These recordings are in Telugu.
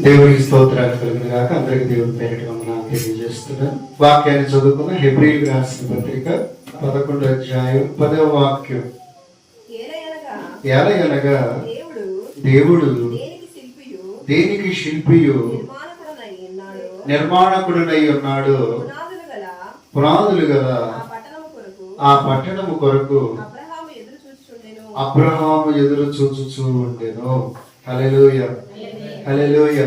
దేవునికి స్తోత్రాలు కలిగిన కాక అందరికి దేవుని పేరిట మనం తెలియజేస్తున్నాను. వాక్యాన్ని చదువుకున్న హెబ్రిల్ రాసిన పత్రిక పదకొండు అధ్యాయం పదవ వాక్యం. ఎలగనగా దేవుడు దేవుడు దేనికి శిల్పియు? నిర్మాణకుడనై ఉన్నాడు. పునాదులు గల ఆ పట్టణము కొరకు అబ్రహాము ఎదురు చూచుచూ ఉండెను హల్లెలూయ. హల్లెలూయ.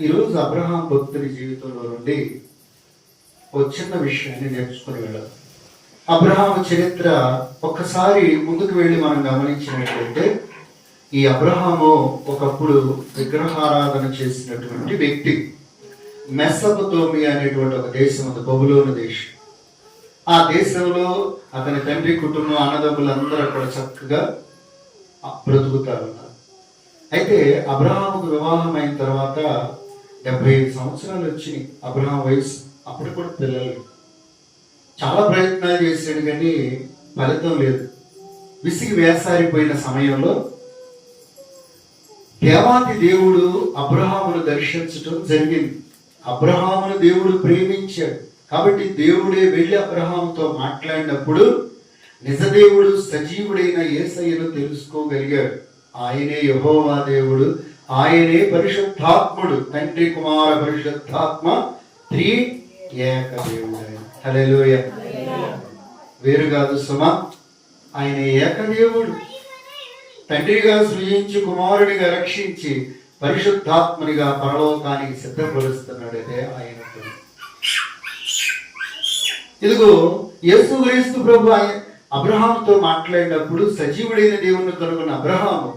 ఈరోజు అబ్రహాం భక్తుడి జీవితంలో నుండి ఒక చిన్న విషయాన్ని నేర్చుకుని వెళ్ళాం. అబ్రహాం చరిత్ర ఒక్కసారి ముందుకు వెళ్ళి మనం గమనించినట్లయితే ఈ అబ్రహాము ఒకప్పుడు విగ్రహారాధన చేసినటువంటి వ్యక్తి. మెస్సపతోమి అనేటువంటి ఒక దేశం ఉంది బబులోని దేశం. ఆ దేశంలో అతని తండ్రి కుటుంబం అన్నదమ్ములందరూ అక్కడ చక్కగా బ్రతుకుతారు. అయితే అబ్రహాముకు వివాహం అయిన తర్వాత డెబ్బై ఐదు సంవత్సరాలు వచ్చినాయి. అబ్రహాం వయసు అప్పుడు కూడా పిల్లలు. చాలా ప్రయత్నాలు చేశాడు కానీ ఫలితం లేదు. విసిగి వేసారిపోయిన సమయంలో దేవాది దేవుడు అబ్రహామును దర్శించటం జరిగింది. అబ్రహామును దేవుడు ప్రేమించాడు. కాబట్టి దేవుడే వెళ్ళి అబ్రహాముతో మాట్లాడినప్పుడు నిజదేవుడు సజీవుడైన ఏసయ్యను తెలుసుకోగలిగాడు. ఆయనే యహోవా దేవుడు ఆయనే పరిశుద్ధాత్ముడు తండ్రి కుమార పరిశుద్ధాత్మ త్రీ ఏక దేవుడు హల్లెలూయ. వేరు కాదు సుమా ఆయన ఏకదేవుడు తండ్రిగా సృజించి కుమారుడిగా రక్షించి పరిశుద్ధాత్మునిగా పరలోకానికి సిద్ధపరుస్తున్నాడైతే ఆయన ఇదిగో యేసుక్రీస్తు ప్రభు ఆయన అబ్రహాముతో మాట్లాడినప్పుడు సజీవుడైన దేవుని కనుగొన్న అబ్రహాము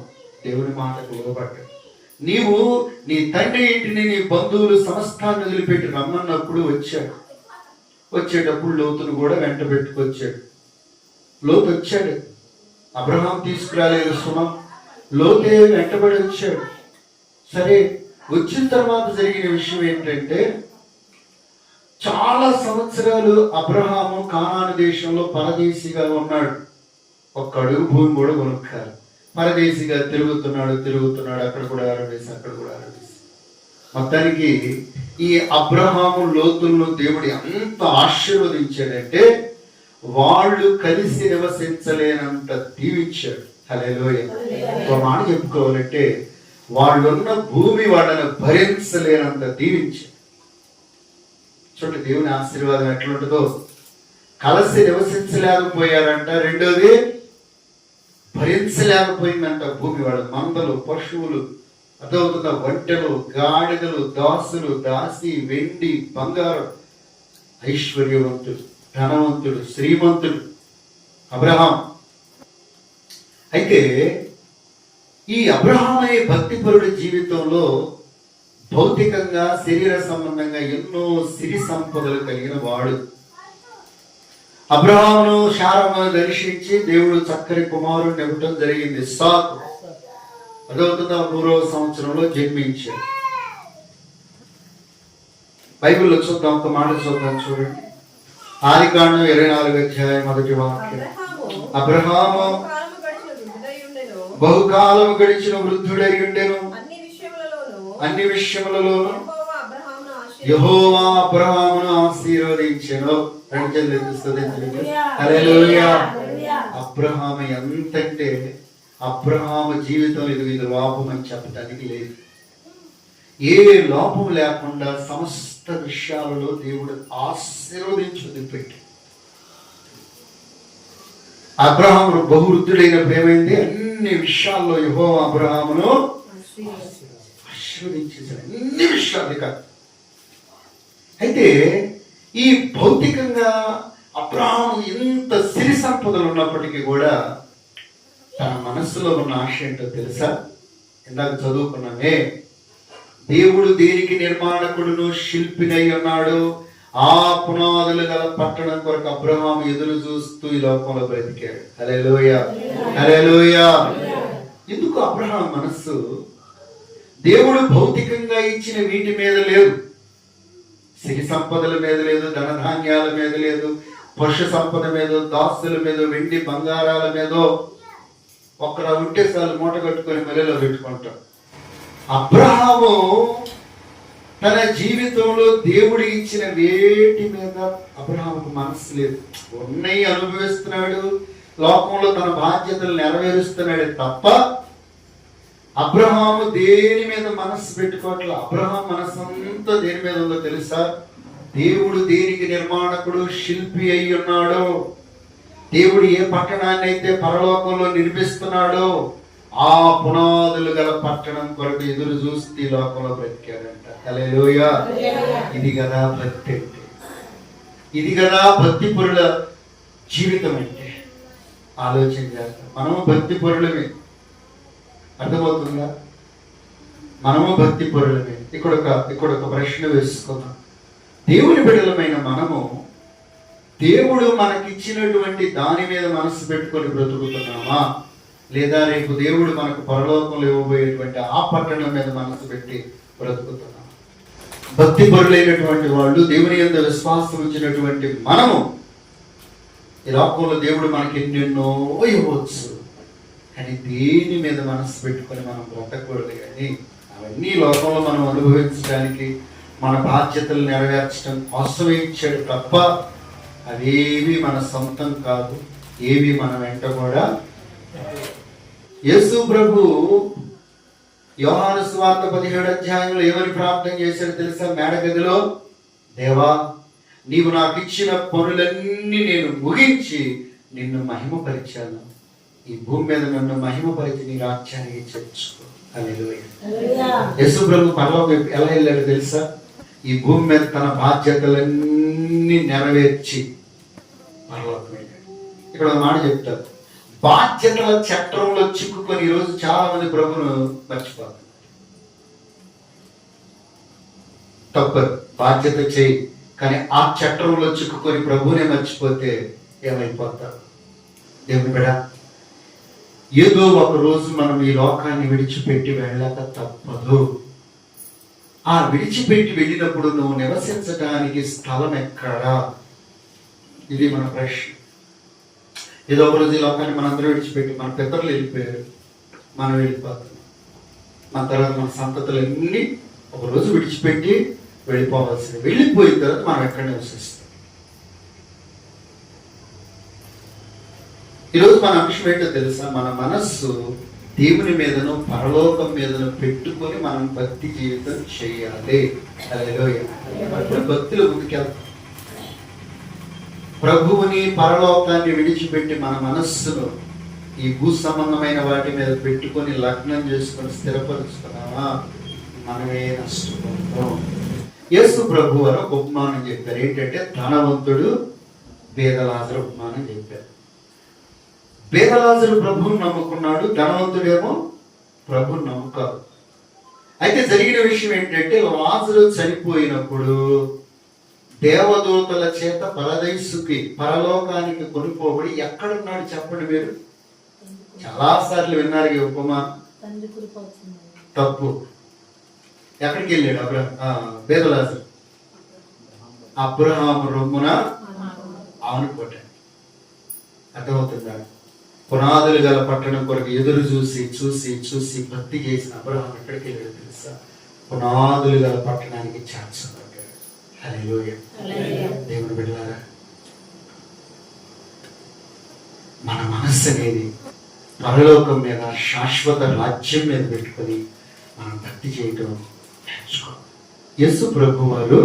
దేవుని మాటకు లోబడ్డాడు నీవు నీ తండ్రి ఇంటిని నీ బంధువులు సమస్తాన్ని వదిలిపెట్టి రమ్మన్నప్పుడు వచ్చాడు. వచ్చేటప్పుడు లోతును కూడా వెంట పెట్టుకొచ్చాడు. లోతు వచ్చాడు. అబ్రహాం తీసుకురాలేదు సుమం. లోతే వెంటబడి వచ్చాడు. సరే వచ్చిన తర్వాత జరిగిన విషయం ఏంటంటే చాలా సంవత్సరాలు అబ్రహాము కానాను దేశంలో పరదేశిగా ఉన్నాడు. ఒక్క అడుగు భూమి కూడా కొనుక్కారు పరదేశిగా తిరుగుతున్నాడు తిరుగుతున్నాడు అక్కడ కూడా ఆరవేసి అక్కడ కూడా ఆరవేసి మొత్తానికి ఈ అబ్రహాము లోతులను దేవుడు ఎంత ఆశీర్వదించాడంటే వాళ్ళు కలిసి నివసించలేనంత దీవించాడు. హలోయ ఒక మాట చెప్పుకోవాలంటే వాళ్ళున్న భూమి వాళ్ళని భరించలేనంత దీవించాడు. చూడండి దేవుని ఆశీర్వాదం ఎట్లుంటుందో. కలిసి నివసించలేకపోయారంట రెండోది భరించలేకపోయిందంట భూమి వాడు మందలు పశువులు అదవుతున్న వంటలు గాడిదలు దాసులు దాసి వెండి బంగారం ఐశ్వర్యవంతుడు ధనవంతుడు శ్రీమంతుడు అబ్రహాం. అయితే ఈ అబ్రహాం అనే భక్తిపరుడి జీవితంలో భౌతికంగా శరీర సంబంధంగా ఎన్నో సిరి సంపదలు కలిగిన వాడు. అబ్రహామును శారమ్మను దర్శించి దేవుడు చక్కని కుమారుడిని ఇవ్వటం జరిగింది. సాకు. అదవుతున్న మూడవ సంవత్సరంలో జన్మించాడు. బైబిల్లో చూద్దాం ఒక మాట చూద్దాం చూడండి. ఆదికాండం ఇరవై నాలుగు అధ్యాయం మొదటి వాక్యం. అబ్రహాము బహుకాలం గడిచిన వృద్ధుడై ఉండెను. అన్ని విషయములలోనూ యెహోవా అబ్రహామును ఆశీర్వదించెను. రెండు చేతులు. హల్లెలూయా అబ్రహాము ఎంతంటే అబ్రహాము జీవితం ఇది ఇది లోపం అని చెప్పడానికి లేదు. ఏ లోపం లేకుండా సమస్త విషయాలలో దేవుడు ఆశీర్వదించుది పెట్టి. అబ్రహామును బహువృద్ధుడైన ప్రేమైంది. అన్ని విషయాల్లో యహో అబ్రహామును. ఆశీర్వదించేశాడు. అన్ని విషయాలు కాదు. అయితే ఈ భౌతికంగా అబ్రాహం ఎంత సిరి సంపదలు ఉన్నప్పటికీ కూడా తన మనస్సులో ఉన్న ఆశ ఏంటో తెలుసా? ఇందాక చదువుకున్నామే దేవుడు దేనికి నిర్మాణకుడును? శిల్పినై ఉన్నాడు. ఆ పునాదులు గల పట్టణం కొరకు అబ్రహాం ఎదురు చూస్తూ ఈ లోకంలో బ్రతికాడు. హల్లెలూయ. లోయ ఎందుకు అబ్రహాం మనస్సు? దేవుడు భౌతికంగా ఇచ్చిన వీటి మీద లేదు. సిరి సంపదల మీద లేదు ధనధాన్యాల మీద లేదు పురుష సంపద మీద దాస్తుల మీద వెండి బంగారాల మీద ఒక్కడ ఉంటే చాలు మూట కట్టుకొని మెలలో పెట్టుకుంటాం. అబ్రహాము తన జీవితంలో దేవుడు ఇచ్చిన వేటి మీద అబ్రహాముకు మనసు లేదు. ఉన్నాయి అనుభవిస్తున్నాడు లోకంలో తన బాధ్యతలు నెరవేరుస్తున్నాడు తప్ప అబ్రహాము దేని మీద మనస్సు పెట్టుకోవట్ల? అబ్రహాం మనస్సంతా దేని మీద ఉందో తెలుసా? దేవుడు దేనికి నిర్మాణకుడు శిల్పి అయి ఉన్నాడో? దేవుడు ఏ పట్టణాన్ని అయితే పరలోకంలో నిర్మిస్తున్నాడో ఆ పునాదులు గల పట్టణం కొరకు ఎదురు చూస్తే లోకంలో బ్రతికాడంట. హల్లెలూయా. ఇది కదా భక్తి అంటే. ఇది కదా భక్తి పరుల జీవితం అంటే. ఆలోచన చేస్తాం మనము భక్తి పరులమే అర్థమవుతుందా? మనము భక్తి పరులమే. ఇక్కడ ఒక ఇక్కడ ఒక ప్రశ్న వేసుకుందాం. దేవుని బిడలమైన మనము దేవుడు మనకిచ్చినటువంటి దాని మీద మనసు పెట్టుకొని బ్రతుకుతున్నామా? లేదా రేపు దేవుడు మనకు పరలోకంలో ఇవ్వబోయేటువంటి ఆ పట్టణం మీద మనసు పెట్టి బ్రతుకుతున్నాము? భక్తి పరులైనటువంటి వాళ్ళు దేవుని యొక్క విశ్వాసం ఉంచినటువంటి మనము ఈ లోకంలో దేవుడు మనకి ఎన్నెన్నో ఇవ్వచ్చు. కానీ దేని మీద మనసు పెట్టుకొని మనం బ్రతకూడదు కానీ అవన్నీ లోకంలో మనం అనుభవించడానికి మన బాధ్యతలు నెరవేర్చడం కోసమే ఇచ్చాడు తప్ప అవేవి మన సొంతం కాదు ఏవి మన వెంట కూడా యేసు ప్రభు యోహాను స్వార్థ పదిహేడు అధ్యాయంలో ఏమని ప్రార్థన చేశాడు తెలుసా? మేడగదిలో దేవా నీవు నాకు ఇచ్చిన పనులన్నీ నేను ముగించి నిన్ను మహిమపరిచాను. ఈ భూమి మీద నన్ను మహిమపరిచి నీ రాజ్యానికి చేర్చుకో ప్రభు పరలోకి ఎలా వెళ్ళాడు తెలుసా? ఈ భూమి మీద తన బాధ్యతలన్నీ నెరవేర్చి పరలోకం వెళ్ళాడు ఇక్కడ ఒక మాట చెప్తారు. బాధ్యతల చట్రంలో చిక్కుకొని ఈరోజు చాలా మంది ప్రభును మర్చిపోతారు. తప్పదు. బాధ్యత చేయి. కానీ ఆ చట్రంలో చిక్కుకొని ప్రభునే మర్చిపోతే ఏమైపోతారు? దేవుని బిడ ఏదో ఒక రోజు మనం ఈ లోకాన్ని విడిచిపెట్టి వెళ్ళక తప్పదు. ఆ విడిచిపెట్టి వెళ్ళినప్పుడు నువ్వు నివసించడానికి స్థలం ఎక్కడా? ఇది మన ప్రశ్న. ఏదో ఒక రోజు ఈ లోకాన్ని మనందరూ విడిచిపెట్టి మన పితరులు వెళ్ళిపోయారు మనం వెళ్ళిపోతాం. మన తర్వాత మన సంతతులన్నీ ఒకరోజు విడిచిపెట్టి వెళ్ళిపోవాల్సింది. వెళ్ళిపోయిన తర్వాత మనం ఎక్కడ నివసిస్తాం? ఈరోజు మన అంశం ఏంటో తెలుసా? మన మనస్సు దేవుని మీదను పరలోకం మీదను పెట్టుకొని మనం భక్తి జీవితం చేయాలి. అప్పుడు భక్తులు ముందుకెళ్తాం ప్రభువుని పరలోకాన్ని విడిచిపెట్టి మన మనస్సును ఈ భూ సంబంధమైన వాటి మీద పెట్టుకొని లగ్నం చేసుకొని స్థిరపరుచుకున్నామా? మనమే నష్టపోతాం. యేసు ప్రభు అని ఒక ఉపమానం చెప్పారు. ఏంటంటే ధనవంతుడు పేదలాజరు ఉపమానం చెప్పారు. పేదలాజరు ప్రభువుని నమ్ముకున్నాడు ధనవంతుడేమో ప్రభుని నమ్ముకాడు అయితే జరిగిన విషయం ఏంటంటే లాజరు చనిపోయినప్పుడు దేవదూతల చేత పరదైసుకి పరలోకానికి కొనుక్కోబడి ఎక్కడున్నాడు చెప్పండి మీరు? చాలా సార్లు విన్నారు ఈ వచ్చింది తప్పు. ఎక్కడికి వెళ్ళాడు అబ్రహం బేదలాజు అబ్రహాము రొమ్మున ఆనుకోటాడు అర్థమవుతుందా? పునాదులు గల పట్టణం కొరకు ఎదురు చూసి చూసి చూసి భక్తి చేసిన అబ్రహాం ఎక్కడికి వెళ్ళాడు తెలుసా? పునాదులు గల పట్టణానికి చేర్చబడ్డాడు హల్లెలూయా. దేవుని బిడ్డలారా మన మనస్సు అనేది పరలోకం మీద శాశ్వత రాజ్యం మీద పెట్టుకొని మనం భక్తి చేయటం నేర్చుకో. యేసు ప్రభు వారు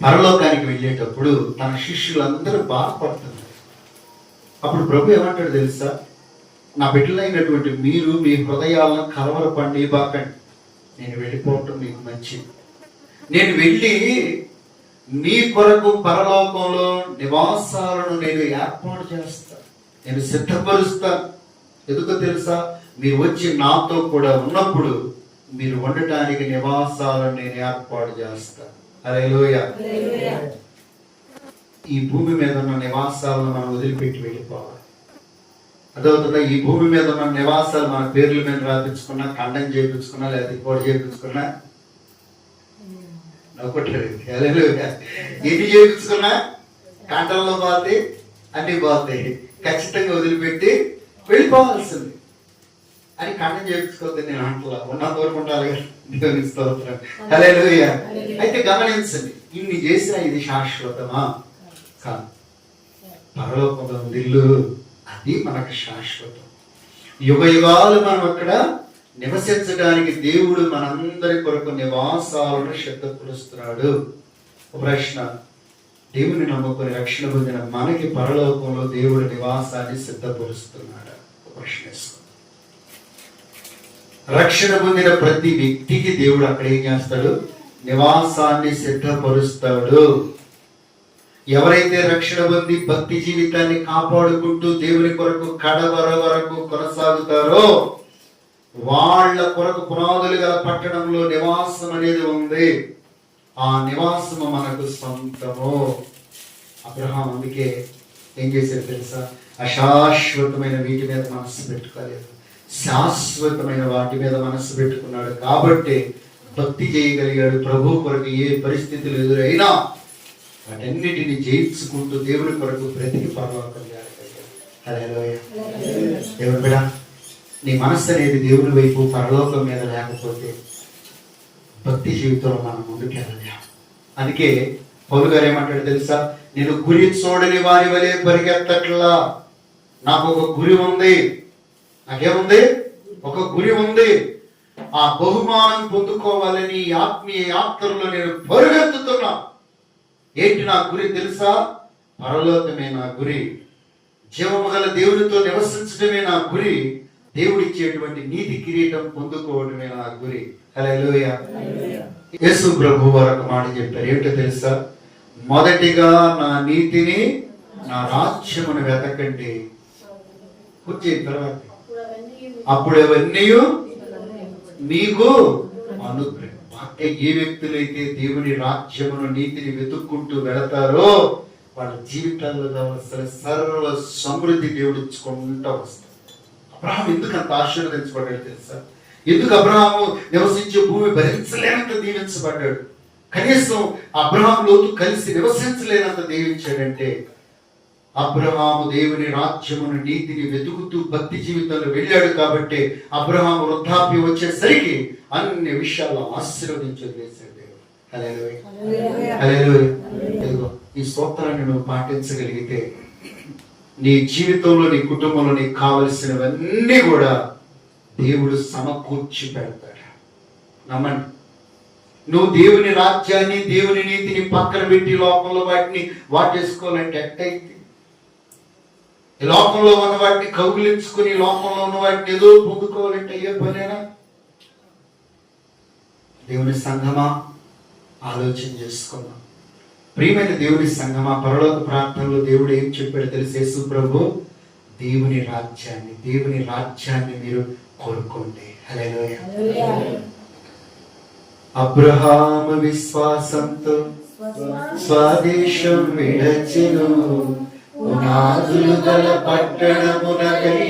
పరలోకానికి వెళ్ళేటప్పుడు తన శిష్యులందరూ బాధపడుతున్నారు. అప్పుడు ప్రభు ఏమంటాడు తెలుసా? నా బిడ్డలైనటువంటి మీరు మీ హృదయాలను కలవరపండి బాకండి. నేను వెళ్ళిపోవటం మీకు మంచిది. నేను వెళ్ళి మీ కొరకు పరలోకంలో నివాసాలను నేను ఏర్పాటు చేస్తాను నేను సిద్ధపరుస్తాను ఎందుకు తెలుసా? మీరు వచ్చి నాతో కూడా ఉన్నప్పుడు మీరు ఉండటానికి నివాసాలను నేను ఏర్పాటు చేస్తాను అరేలోయ ఈ భూమి మీద ఉన్న నివాసాలను మనం వదిలిపెట్టి వెళ్ళిపోవాలి. అదవుతుందా ఈ భూమి మీద ఉన్న నివాసాలు మన పేర్ల మీద రాపించుకున్నా ఖండం చేయించుకున్నా లేదా ఇంకోటి చేయించుకున్నా నవ్వుకోవట్లేదు హల్లెలూయా. ఎన్ని చేయించుకున్నా కంటల్లో పోతే అన్ని పోతాయి. ఖచ్చితంగా వదిలిపెట్టి వెళ్ళిపోవాల్సింది. అని కండం చేయించుకోవద్దు నేను అంటలా. ఉన్న కోరుకుంటారు దేవుని స్తోత్రం. హల్లెలూయ. అయితే గమనించండి ఇన్ని చేసిన ఇది శాశ్వతమా? పరలోకంలో ఉంది. ఇల్లు. అది మనకు శాశ్వతం. యుగ యుగాలు మనం అక్కడ నివసించడానికి దేవుడు మనందరి కొరకు నివాసాలను సిద్ధపరుస్తున్నాడు. ప్రశ్న. దేవుని నమ్ముకొని రక్షణ పొందిన మనకి పరలోకంలో దేవుడు నివాసాన్ని సిద్ధపరుస్తున్నాడు? ప్రశ్న రక్షణ పొందిన ప్రతి వ్యక్తికి దేవుడు అక్కడ ఏం చేస్తాడు? నివాసాన్ని సిద్ధపరుస్తాడు. ఎవరైతే రక్షణ పొంది భక్తి జీవితాన్ని కాపాడుకుంటూ దేవుని కొరకు కడవర వరకు కొనసాగుతారో వాళ్ళ కొరకు పునాదులు గల పట్టణంలో నివాసం అనేది ఉంది. ఆ నివాసము మనకు సొంతము. అబ్రహాం అందుకే ఏం చేశారు తెలుసా? అశాశ్వతమైన వీటి మీద మనసు పెట్టుకోలేదు. శాశ్వతమైన వాటి మీద మనసు పెట్టుకున్నాడు. కాబట్టి భక్తి చేయగలిగాడు ప్రభు కొరకు ఏ పరిస్థితులు ఎదురైనా వాటన్నిటిని జయించుకుంటూ దేవుని కొరకు బ్రతికి పరలోకం హల్లెలూయా. దేవుని నీ మనస్సు అనేది దేవుని వైపు పరలోకం మీద లేకపోతే భక్తి జీవితంలో మనం ముందుకెళ్ళలేము అందుకే పౌరు గారు ఏమంటాడు తెలుసా? నేను గురి చూడని వారి వలె పరిగెత్తట్లా. నాకు ఒక గురి ఉంది. నాకేముంది? ఒక గురి ఉంది. ఆ బహుమానం పొందుకోవాలని ఆత్మీయ యాత్రలో నేను పరుగెత్తుతున్నా. ఏంటి నా గురి తెలుసా? పరలోకమే నా గురి. జీవము గల దేవునితో నివసించడమే నా గురి. దేవుడిచ్చేటువంటి నీతి కిరీటం పొందుకోవడమే నా గురి. యేసు ప్రభు వారు ఒక మాట చెప్పారు. ఏంటో తెలుసా? మొదటిగా నా నీతిని నా రాజ్యమును వెతకండి. కూర్చే తర్వాత. అప్పుడు అవన్నీ మీకు అనుగ్రహం. ఏ వ్యక్తులైతే దేవుని రాజ్యమును నీతిని వెతుక్కుంటూ వెళతారో వాళ్ళ జీవితాల్లో కావలసిన సర్వ సమృద్ధి దేవుడించుకుంటూ వస్తారు. అబ్రహం ఎందుకు అంత ఆశీర్వదించబడ్డాడు తెలుసా? ఎందుకు అబ్రహాము నివసించే భూమి భరించలేనంత దీవించబడ్డాడు? కనీసం అబ్రహాం లోతు కలిసి నివసించలేనంత దీవించాడంటే అబ్రహాము దేవుని రాజ్యమును నీతిని వెతుకుతూ భక్తి జీవితంలో వెళ్ళాడు కాబట్టి అబ్రహాము వృద్ధాప్యం వచ్చేసరికి అన్ని విషయాల్లో ఆశీర్వదించి వదిలేశాడు దేవుడు. ఈ స్తోత్రాన్ని నువ్వు పాటించగలిగితే నీ జీవితంలో నీ కుటుంబంలో నీకు కావలసినవన్నీ కూడా దేవుడు సమకూర్చి పెడతాడు. నమ్మండి. నువ్వు దేవుని రాజ్యాన్ని దేవుని నీతిని పక్కన పెట్టి లోకంలో వాటిని వాటేసుకోవాలంటే ఎట్టయితే ఈ లోకంలో ఉన్న వాటిని కౌగిలించుకుని లోకంలో ఉన్న వాటిని ఏదో పొందుకోవాలంటే అయ్యే పనేనా? దేవుని సంఘమా ఆలోచన చేసుకున్నాం ప్రియమైన దేవుని సంఘమా పరలోక ప్రాంతంలో దేవుడు ఏం చెప్పాడు తెలిసి? యేసు ప్రభు దేవుని రాజ్యాన్ని దేవుని రాజ్యాన్ని మీరు కోరుకోండి. హల్లెలూయా. అబ్రహాము విశ్వాసంతో స్వదేశం విడచెను. పునాదులు గల పట్టణమునకై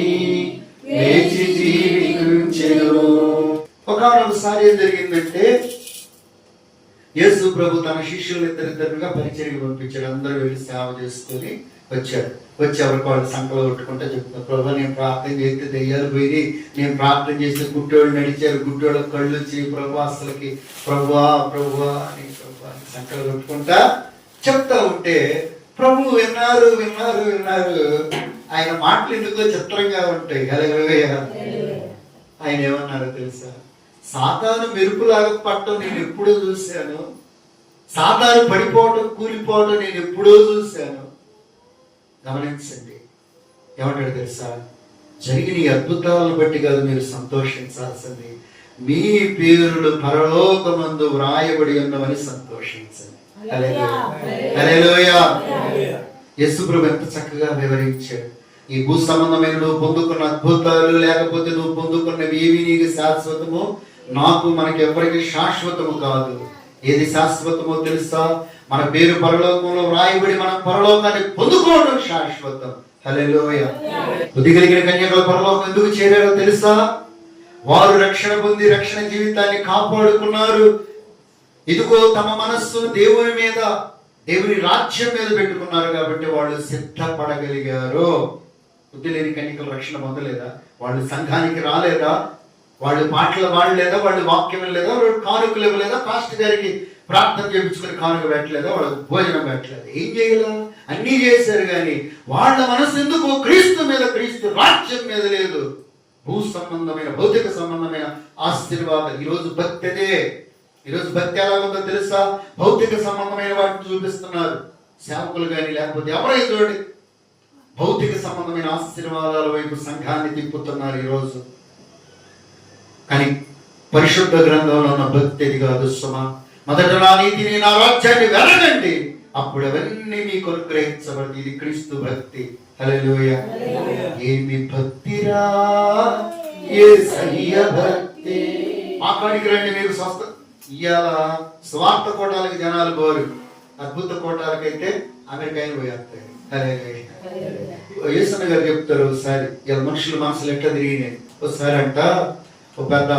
వేచి జీవించెను. ఒకసారి ఏం జరిగిందంటే యేసు ప్రభు తన శిష్యులు ఇద్దరిద్దరుగా పరిచయం పంపించాడు. అందరూ వెళ్ళి సేవ చేసుకొని వచ్చారు. వచ్చి ఎవరికి వాళ్ళు సంకలు కొట్టుకుంటే చెప్తున్నారు ప్రభు నేను ప్రార్థన చేస్తే దెయ్యాలు పోయి నేను ప్రార్థన చేస్తే గుడ్డోళ్ళు నడిచారు. గుడ్డోళ్ళ కళ్ళు వచ్చి ప్రభు అసలుకి ప్రభువా ప్రభువా అని ప్రభు అని సంకలు కొట్టుకుంటా చెప్తా ఉంటే ప్రభు విన్నారు విన్నారు విన్నారు. ఆయన మాటలు ఎందుకో చిత్రంగా ఉంటాయి. హల్లెలూయా. ఆయన ఏమన్నారో తెలుసా? సాతాను మెరుపులాగా పట్టడం నేను ఎప్పుడూ చూశాను. సాతాను పడిపోవడం కూలిపోవడం నేను ఎప్పుడూ చూశాను. గమనించండి. ఏమంటాడు తెలుసా? జరిగిన ఈ అద్భుతాలను బట్టి కాదు మీరు సంతోషించాల్సింది. మీ పేరులు పరలోకమందు వ్రాయబడి ఉన్నవని సంతోషించండి. హల్లెలూయా. హల్లెలూయా. యేసు ప్రభు ఎంత చక్కగా వివరించాడు. ఈ భూ సంబంధమైన నువ్వు పొందుకున్న అద్భుతాలు లేకపోతే నువ్వు పొందుకున్నవి ఏవి నీకు శాశ్వతము నాకు మనకి ఎవరికి శాశ్వతము కాదు. ఏది శాశ్వతమో తెలుసా? మన పేరు పరలోకంలో వ్రాయబడి మనం పరలోకాన్ని పొందుకోవడం శాశ్వతం. హల్లెలూయ బుద్ధి కలిగిన కన్యకల పరలోకం ఎందుకు చేరారో తెలుసా? వారు రక్షణ పొంది రక్షణ జీవితాన్ని కాపాడుకున్నారు. ఇదిగో తమ మనస్సు దేవుని మీద దేవుని రాజ్యం మీద పెట్టుకున్నారు కాబట్టి వాళ్ళు సిద్ధపడగలిగారు. బుద్ధి లేని కన్యకలు రక్షణ పొందలేదా? వాళ్ళు సంఘానికి రాలేదా? వాళ్ళు పాటలు వాడలేదా? వాళ్ళు వాక్యం లేదా వాళ్ళు కానుకలు ఇవ్వలేదా? పాస్ట్ గారికి ప్రార్థన చేయించుకుని కానుక పెట్టలేదా? వాళ్ళకి భోజనం పెట్టలేదు. ఏం చేయలే? అన్నీ చేశారు కానీ వాళ్ళ మనసు ఎందుకు క్రీస్తు మీద క్రీస్తు రాజ్యం మీద లేదు? భూ సంబంధమైన భౌతిక సంబంధమైన ఆశీర్వాదం. ఈరోజు భక్తదే ఈరోజు భక్తి ఎలా ఉందో తెలుసా? భౌతిక సంబంధమైన వాటిని చూపిస్తున్నారు. సేవకులు కానీ లేకపోతే ఎవరైనా చూడండి. భౌతిక సంబంధమైన ఆశీర్వాదాల వైపు సంఘాన్ని తిప్పుతున్నారు ఈరోజు. కానీ పరిశుద్ధ గ్రంథంలో ఉన్న భక్తి అది కాదు సుమ. మొదట నా నీతిని నా రాజ్యాన్ని వెలగండి. అప్పుడు అవన్నీ మీకు అనుగ్రహించబడి ఇది క్రీస్తు భక్తి. హల్లెలూయ. ఏమి భక్తిరా? యేసయ్య భక్తి. మా కాడికి రండి మీరు స్వస్థ ఇవాళ స్వార్థ కోటాలకి జనాలు పోరు అద్భుత కోటాలకైతే అమెరికాయని పోయేస్తాయి. యేసన్న గారు చెప్తారు ఒకసారి ఇలా మనుషుల మనసులు ఎట్లా తిరిగినాయి? ఒకసారి అంట ఒక పెద్ద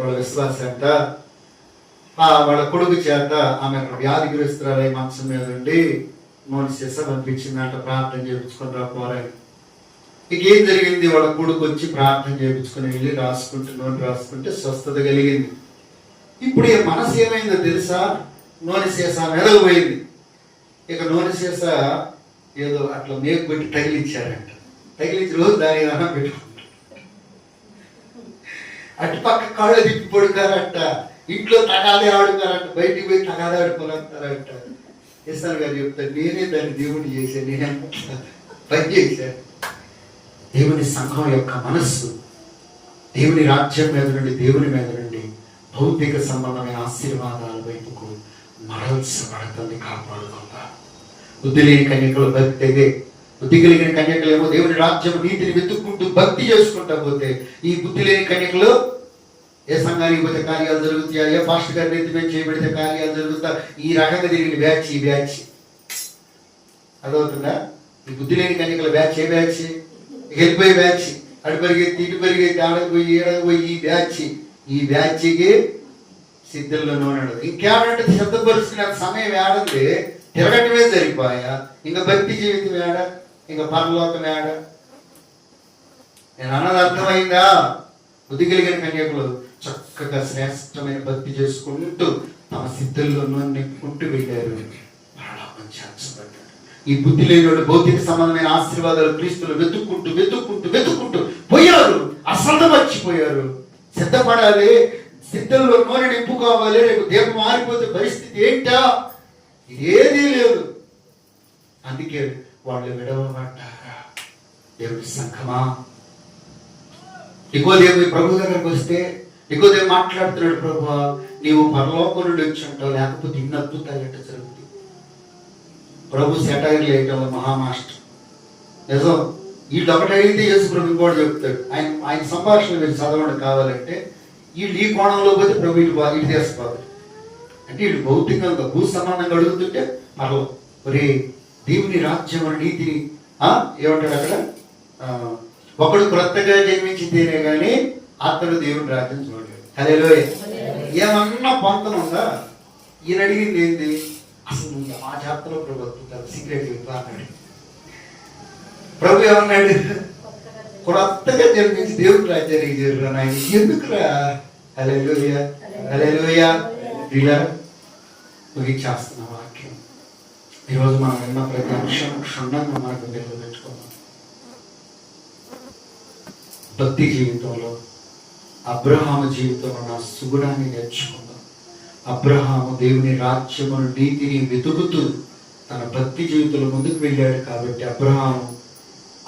వాళ్ళ విశ్వాస అంట వాళ్ళ కొడుకు చేత ఆమె వ్యాధిగ్రస్తురాలై మనసు మీద ఉండి నోటి చేస పంపించిందంట ప్రార్థన చేయించుకొని రా ఇక ఏం జరిగింది? వాళ్ళ కొడుకు వచ్చి ప్రార్థన చేయించుకొని వెళ్ళి రాసుకుంటూ నోటి రాసుకుంటే స్వస్థత కలిగింది. ఇప్పుడు ఈ మనసు ఏమైందో తెలుసా? నూనె సీసా మెదగపోయింది ఇక నూనె సీసా ఏదో అట్లా మేకు పెట్టి తగిలించారంట. తగిలించి రోజు దాని అన్నం పెట్టుకుంటారు. అటు పక్క కాళ్ళు తిప్పి పడుకారంట. ఇంట్లో తగాదే ఆడుతారంట బయటికి పోయి తగాదే ఆడుకోలేస్తారంట ఇస్తాను గారు చెప్తారు నేనే దాన్ని దేవుని చేశాను నేనే పని చేశాను దేవుని సంఘం యొక్క మనస్సు దేవుని రాజ్యం మీద నుండి దేవుని మీద నుండి భౌతిక సంబంధమైన ఆశీర్వాదాల వైపుకు మరల్చబడుతుంది కాపాడుకుందా బుద్ధి లేని కన్యకలు భక్తి అయితే బుద్ధి కలిగిన కన్యకలు ఏమో దేవుని రాజ్యం నీతిని వెతుక్కుంటూ భక్తి చేసుకుంటా పోతే ఈ బుద్ధి లేని కన్యకలు ఏ సంఘానికి పోతే కార్యాలు జరుగుతాయా? ఏ పాస్టర్ గారి నెత్తి మేము చేయబడితే కార్యాలు జరుగుతా ఈ రకంగా తిరిగిన బ్యాచ్ ఈ బ్యాచ్. అదవుతుందా ఈ బుద్ధి లేని కన్యకల బ్యాచ్ ఏ బ్యాచ్? వెళ్ళిపోయే బ్యాచ్. అటు పరిగెత్తి ఇటు పరిగెత్తి ఆడకు పోయి ఏడకు పోయి ఈ బ్యాచ్. ఈ బ్యాచ్కి సిద్ధుల్లో ఉన్నాడు ఇంకేమంటే సిద్ధపరుచుకునే సమయం ఏడంది? తిరగటమే సరిపోయా? ఇంకా భక్తి జీవితం ఏడ? ఇంకా పరలోకం ఏడ? నేను అన్నది అర్థమైందా? బుద్ధి కలిగిన కన్యకులు చక్కగా శ్రేష్టమైన భక్తి చేసుకుంటూ తమ సిద్ధుల్లో నెక్కుంటూ వెళ్ళారు. పరలోకం చేర్చబడ్డారు. ఈ బుద్ధి లేని భౌతిక సంబంధమైన ఆశీర్వాదాలు క్రీస్తులు వెతుక్కుంటూ వెతుక్కుంటూ వెతుక్కుంటూ పోయారు. అసలు మర్చిపోయారు. సిద్ధపడాలి. సిద్ధంలో నూనె నింపుకోవాలి. రేపు దీపం మారిపోతే పరిస్థితి ఏంటా? ఏదీ లేదు. అందుకే వాళ్ళు విడవబడ్డారా? దేవుడి సంఘమా? నికోదేవి ప్రభు దగ్గరకు వస్తే నికోదేవి మాట్లాడుతున్నాడు ప్రభు నీవు పరలోకం నుండి వచ్చి ఉంటావు లేకపోతే ఇన్ని అద్భుతాలు ఎట్ట జరుగుతుంది ప్రభు సెటైర్లు వేయటం మహామాస్టర్ నిజం? వీళ్ళు ఒకటి అడిగితే యేసు ప్రభు ఇంకోటి చెప్తాడు. ఆయన ఆయన సంభాషణ మీరు చదవండి కావాలంటే వీళ్ళు ఈ కోణంలో పోతే ప్రభు బా- ఇటు తీసుకోవాలి అంటే వీళ్ళు భౌతికంగా భూ సంబంధంగా అడుగుతుంటే మరో ఒరే దేవుని రాజ్యం నీతిని ఆ ఏమంటాడు అక్కడ? ఒకడు క్రొత్తగా జన్మించితేనే కానీ అతడు దేవుని రాజ్యం చూడలేడు హలో ఏమన్నా పొంతన ఉందా? ఈయన అడిగింది ఏంది? అసలు ఆ జాతరలో ప్రభు అద్భుతాలు సీక్రెట్ అన్నాడు. ప్రభు ఏమన్నాడు? కొత్తగా జన్మించి దేవుని రాజ్యానికి చేరురా నాయన. ఎందుకురా? హల్లెలూయ. హల్లెలూయ. ఇలా ముగించేస్తున్న వాక్యం. ఈరోజు మనం విన్న ప్రతి అంశం క్షుణ్ణంగా మనకు నిలబెట్టుకున్నాం భక్తి జీవితంలో అబ్రహాము జీవితంలో నా సుగుణాన్ని నేర్చుకుందాం. అబ్రహాము దేవుని రాజ్యమును నీతిని వెతుకుతూ తన భక్తి జీవితంలో ముందుకు వెళ్ళాడు కాబట్టి అబ్రహాము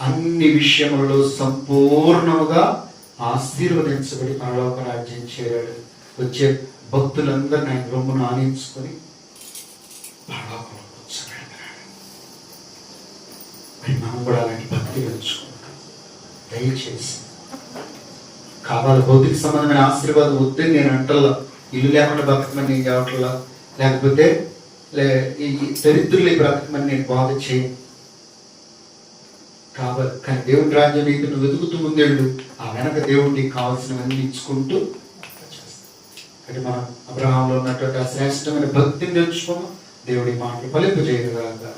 అన్ని విషయములలో సంపూర్ణముగా ఆశీర్వదించబడి పరలోక రాజ్యం చేరాడు. వచ్చే భక్తులందరినీ ఆయన రొమ్మును ఆనించుకొని పరలోకంలో కూర్చోబెడతాడు. మనం కూడా అలాంటి భక్తి పెంచుకుంటాం. దయచేసి. కావాలి భౌతిక సంబంధమైన ఆశీర్వాదం వద్దని నేను అంటల్లా. ఇల్లు లేకుండా బ్రతకమని నేను చెప్పట్లా. లేకపోతే లే ఈ దరిద్రులు బ్రతకమని నేను బాధ చేయను. కాబట్టి కానీ దేవుని రాజ్యం నీకు నువ్వు వెతుకుతూ ముందేళ్ళు ఆ వెనక దేవుడిని కావాల్సినవన్నీ ఇచ్చుకుంటూ అంటే మనం అబ్రహాంలో ఉన్నటువంటి ఆ శ్రేష్టమైన భక్తిని నేర్చుకున్నాం దేవుడి మాటలు ఫలింపజేయగలగా